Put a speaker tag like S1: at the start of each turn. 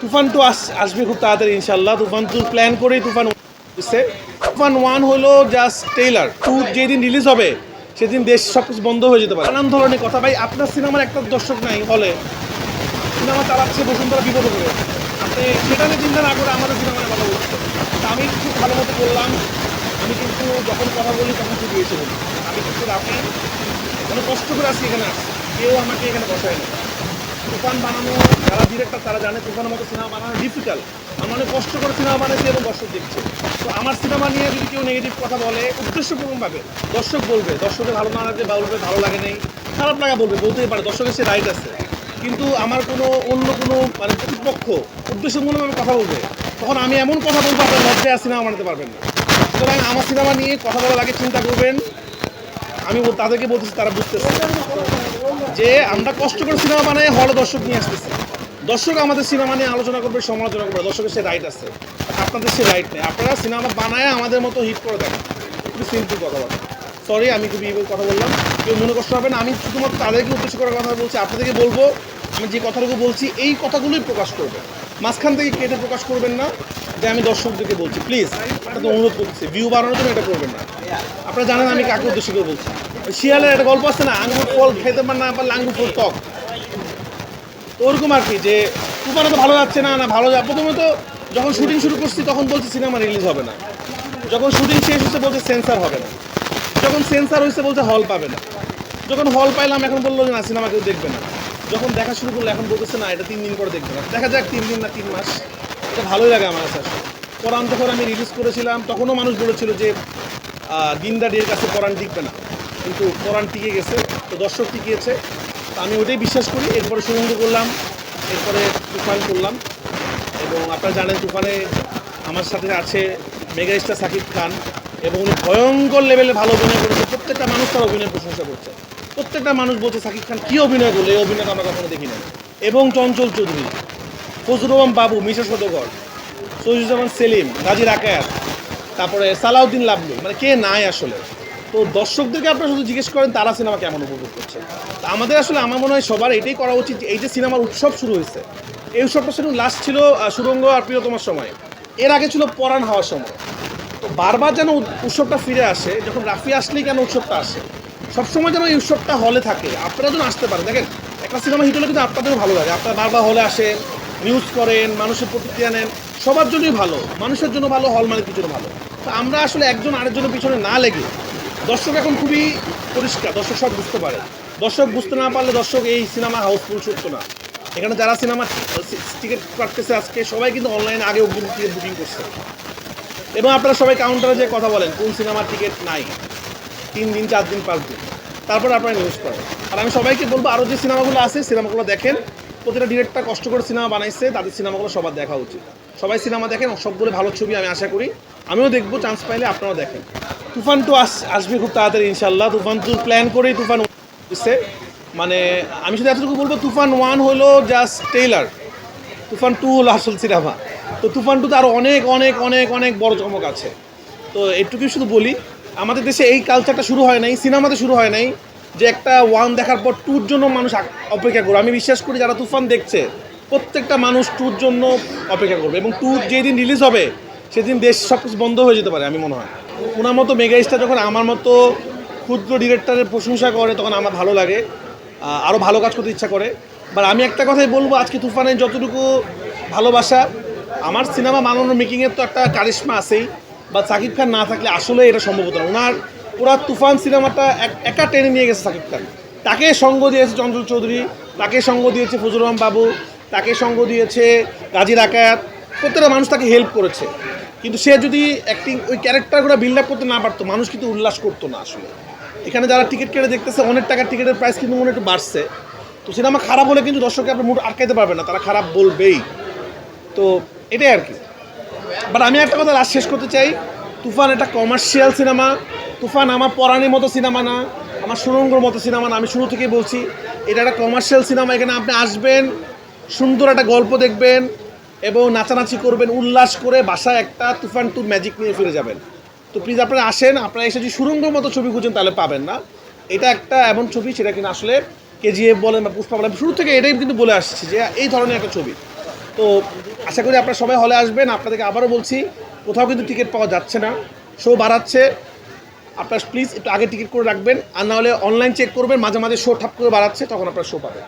S1: Toofan to us, আসবে খুব তাড়াতাড়ি ইনশাল্লাহ তুফান টু প্ল্যান করেই তুফান হচ্ছে তুফান ওয়ান হলো জাস্ট টেইলার টু যেদিন রিলিজ হবে, সেদিন দেশ সব কিছু বন্ধ হয়ে যেতে পারে। নানান ধরনের কথা। ভাই, আপনার সিনেমার একটা দর্শক নাই, হলে। সিনেমা চালাচ্ছে বসুন্ধরা বিপদ করে আপনি সেটা নিয়ে চিন্তা না করে আমাদের সিনেমা নিয়ে কথা বলছেন। তা আমি খুব ভালো মতো বললাম। আমি কিন্তু যখন কথা বলি তখন শুধু এসে বলি আমি কিন্তু আপনি অনেক কষ্ট করে আসছি এখানে আসছি কেউ আমাকে এখানে বসায় না তুফান বানানো, যারা ডিরেক্টর তারা জানে তুফানের মতো সিনেমা বানানো ডিফিকাল্ট আমি অনেক কষ্ট করে সিনেমা বানাইছি এবং দর্শক দেখছে। তো আমার সিনেমা নিয়ে যদি কেউ নেগেটিভ কথা বলে, উদ্দেশ্যপূর্ণভাবে দর্শক বলবে, দর্শকের ভালো না লাগলে বলবে ভালো লাগে নেই, খারাপ লাগা বলবে, বলতেই পারে, দর্শকের সে রাইট আছে। কিন্তু আমার কোনো অন্য কোনো মানে প্রতিপক্ষ উদ্দেশ্যমূলকভাবে কথা বলবে, তখন আমি এমন কথা বলব, আপনার লজ্জায় আর সিনেমা বানাতে পারবেন না। সুতরাং আমার সিনেমা নিয়ে কথা বলার আগে চিন্তা করবেন। আমি তাদেরকে বলতেছি, তারা বুঝতেছে। যে আমরা কষ্ট করে সিনেমা বানাই, হলে দর্শক নিয়ে আসতেছি। দর্শক আমাদের সিনেমা নিয়ে আলোচনা করবে, সমালোচনা করবে, দর্শকের সে রাইট আছে। আপনাদের সে রাইট নেই। আপনারা সিনেমা বানায় আমাদের মতো হিট করে দেন। খুবই সিম্পল কথাবার্তা সরি আমি খুবই কথা বললাম। কেউ মনে কষ্ট হবে না। আমি শুধুমাত্র তাদেরকে উদ্দেশ্য করার কথা বলছি। আপনাদেরকে বলব, আমি যে কথাটুকু বলছি, এই কথাগুলোই প্রকাশ করবে মাঝখান থেকে কেটে প্রকাশ করবেন না। যে আমি দর্শকদেরকে বলছি। প্লিজ আপনাদের অনুরোধ করছি। ভিউ বাড়ানোর জন্য এটা করবেন না। আপনারা জানেন আমি কাকে উদ্দেশ্য করে বলছি। শিয়ালের একটা গল্প আছে না, আঙ্গুর ফল খেতে পার না পারলে আঙ্গুর ফল টক তো ওরকম আর কি, যে তুফানে তো ভালো যাচ্ছে না না ভালো যা প্রথমত যখন শুটিং শুরু করছি, তখন বলছে সিনেমা রিলিজ হবে না। যখন শুটিং শেষ হচ্ছে বলছে সেন্সার হবে না। যখন সেন্সার হয়েছে, বলছে হল পাবে না। যখন হল পাইলাম, এখন বলল যে না সিনেমা কেউ দেখবে না। যখন দেখা শুরু করল, এখন বলতেছে না, এটা তিন দিন করে দেখবে না। দেখা যাক, তিন দিন না তিন মাস। এটা ভালোই লাগে আমার কাছে। কোরআন যখন আমি রিলিজ করেছিলাম। তখনও মানুষ বলেছিল যে দিনদারির কাছে কোরআন টিকবে না। কিন্তু কোরআন টিকে গেছে, তো দর্শক টিকিয়েছে। তো আমি ওটাই বিশ্বাস করি। এরপরে সুরঙ্গ করলাম, এরপরে তুফান করলাম। এবং আপনারা জানেন তুফানে আমার সাথে আছে মেগা স্টার সাকিব খান এবং উনি ভয়ঙ্কর লেভেলে ভালো অভিনয় করেছে। প্রত্যেকটা মানুষ তার অভিনয় প্রশংসা করছে। প্রত্যেকটা মানুষ বলছে, সাকিব খান কী অভিনয় করল? এই অভিনয়টা আমরা কখনো দেখি না এবং চঞ্চল চৌধুরী ফজলুর রহমান বাবু, মিশা সদগর, সৈয়দুজ্জামান সেলিম, গাজী রাকায়াত তারপরে সালাউদ্দিন লাবলু। মানে কে নাই আসলে? তো দর্শকদেরকে আপনারা শুধু জিজ্ঞেস করেন, তারা সিনেমা কেমন উপভোগ করছে? তা আমাদের আসলে, আমার মনে হয় সবার এটাই করা উচিত এই যে সিনেমার উৎসব শুরু হয়েছে, এই উৎসবটা শুধু লাস্ট ছিল সুরঙ্গ আর প্রিয়তমার সময়। এর আগে ছিল পরাণ হওয়ার সময়। তো বারবার যেন উৎসবটা ফিরে আসে, যখন রাফি আসলেই কেন উৎসবটা আসে, সবসময় যেন এই উৎসবটা হলে থাকে, আপনারা যেন আসতে পারেন। দেখেন, একটা সিনেমা হিট হলে কিন্তু আপনাদেরও ভালো লাগে। আপনারা বারবার হলে আসেন নিউজ করেন, মানুষের প্রতিক্রিয়া নেন, সবার জন্যই ভালো, মানুষের জন্য ভালো হল মালিকের জন্য ভালো। তো আমরা আসলে একজন আরেকজনের পিছনে না লেগে দর্শক এখন খুবই পরিষ্কার, দর্শক সব বুঝতে পারে। দর্শক বুঝতে না পারলে দর্শক এই সিনেমা হাউসফুল ছুটতো না। এখানে যারা সিনেমা টিকিট কাটতেছে আজকে, সবাই কিন্তু অনলাইনে আগে অগ্রিম টিকিট বুকিং করছে। এবং আপনারা সবাই কাউন্টারে যে কথা বলেন, কোন সিনেমার টিকিট নাই? তিন দিন, চার দিন, পাঁচ দিন। তারপর আপনারা নিউজ করেন আর আমি সবাইকে বলব আরও যে সিনেমাগুলো আছে, সিনেমাগুলো দেখেন। প্রতিটা ডিরেক্টর কষ্ট করে সিনেমা বানাইছে, তাদের সিনেমাগুলো সবার দেখা উচিত। সবাই সিনেমা দেখেন, সবগুলো ভালো ছবি আমি আশা করি। আমিও দেখব চান্স পাইলে আপনারাও দেখেন। তুফান টু আস, আসবে খুব তাড়াতাড়ি ইনশাল্লাহ তুফান টু প্ল্যান করেই তুফান হচ্ছে মানে আমি শুধু এতটুকু বলব, তুফান ওয়ান হলো জাস্ট টেইলার তুফান টু হলো আসল সিনেমা। তো তুফান টুতে আরও অনেক অনেক অনেক অনেক বড় চমক আছে। তো এটুকুই শুধু বলি, আমাদের দেশে এই কালচারটা শুরু হয় নাই, সিনেমাতে শুরু হয় নাই, যে একটা ওয়ান দেখার পর টুর জন্য মানুষ অপেক্ষা করবে। আমি বিশ্বাস করি যারা তুফান দেখছে, প্রত্যেকটা মানুষ টুর জন্য অপেক্ষা করবে। এবং টু যেদিন রিলিজ হবে, সেদিন দেশ সব কিছু বন্ধ হয়ে যেতে পারে, আমি মনে হয়। ওনার মতো মেগা স্টার যখন আমার মতো ক্ষুদ্র ডিরেক্টরের প্রশংসা করে, তখন আমার ভালো লাগে। আরও ভালো কাজ করতে ইচ্ছা করে। বাট আমি একটা কথাই বলব, আজকে তুফানের যতটুকু ভালোবাসা, আমার সিনেমা বানানোর মেকিংয়ের তো একটা কারিশমা আছেই। বা সাকিব খান না থাকলে আসলে এটা সম্ভব হতো না। ওনার, ওরা তুফান সিনেমাটা এক- টেনে নিয়ে গেছে সাকিব খান। তাকে সঙ্গ দিয়েছে চঞ্চল চৌধুরী, তাকে সঙ্গ দিয়েছে ফজলুর রহমান বাবু, তাকে সঙ্গ দিয়েছে গাজী রাকায়াত প্রত্যেকটা মানুষ তাকে হেল্প করেছে। কিন্তু সে যদি অ্যাক্টিং ওই ক্যারেক্টারগুলো বিল্ড আপ করতে না পারতো, মানুষ কিন্তু উল্লাস করতো না আসলে। এখানে যারা টিকিট কেটে দেখতেছে, অনেক টাকার টিকিটের প্রাইস কিন্তু মনে একটু বাড়ছে। তো সিনেমা খারাপ হলে কিন্তু দর্শককে আপনার মুড আটকাইতে পারবে না, তারা খারাপ বলবেই। তো এটাই আর কি। বাট আমি একটা কথা লাস্ট শেষ করতে চাই, তুফান একটা কমার্শিয়াল সিনেমা তুফান আমার পরাণের মতো সিনেমা না, আমার সুরঙ্গর মতো সিনেমা না, আমি শুরু থেকেই বলছি, এটা একটা কমার্শিয়াল সিনেমা এখানে আপনি আসবেন, সুন্দর একটা গল্প দেখবেন এবং নাচানাচি করবেন, উল্লাস করে বাসায় একটা তুফান টু ম্যাজিক নিয়ে ফিরে যাবেন। তো প্লিজ আপনারা আসেন, আপনারা এসে যদি সুরঙ্গর মতো ছবি খুঁজেন তাহলে পাবেন না। এটা একটা এমন ছবি, সেটা কিনা আসলে কেজিএফ বলেন বা পুষ্পা বলেন, শুরু থেকে এটাই কিন্তু বলে আসছি যে এই ধরনের একটা ছবি। তো আশা করি আপনারা সবাই হলে আসবেন, আপনাদেরকে আবারও বলছি, কোথাও কিন্তু টিকিট পাওয়া যাচ্ছে না। শো বাড়াচ্ছে। আপনারা প্লিজ একটু আগে টিকিট করে রাখবেন, আর না হলে অনলাইন চেক করবেন, মাঝে মাঝে শো ঠাপ করে বাড়াচ্ছে, তখন আপনারা শো পাবেন।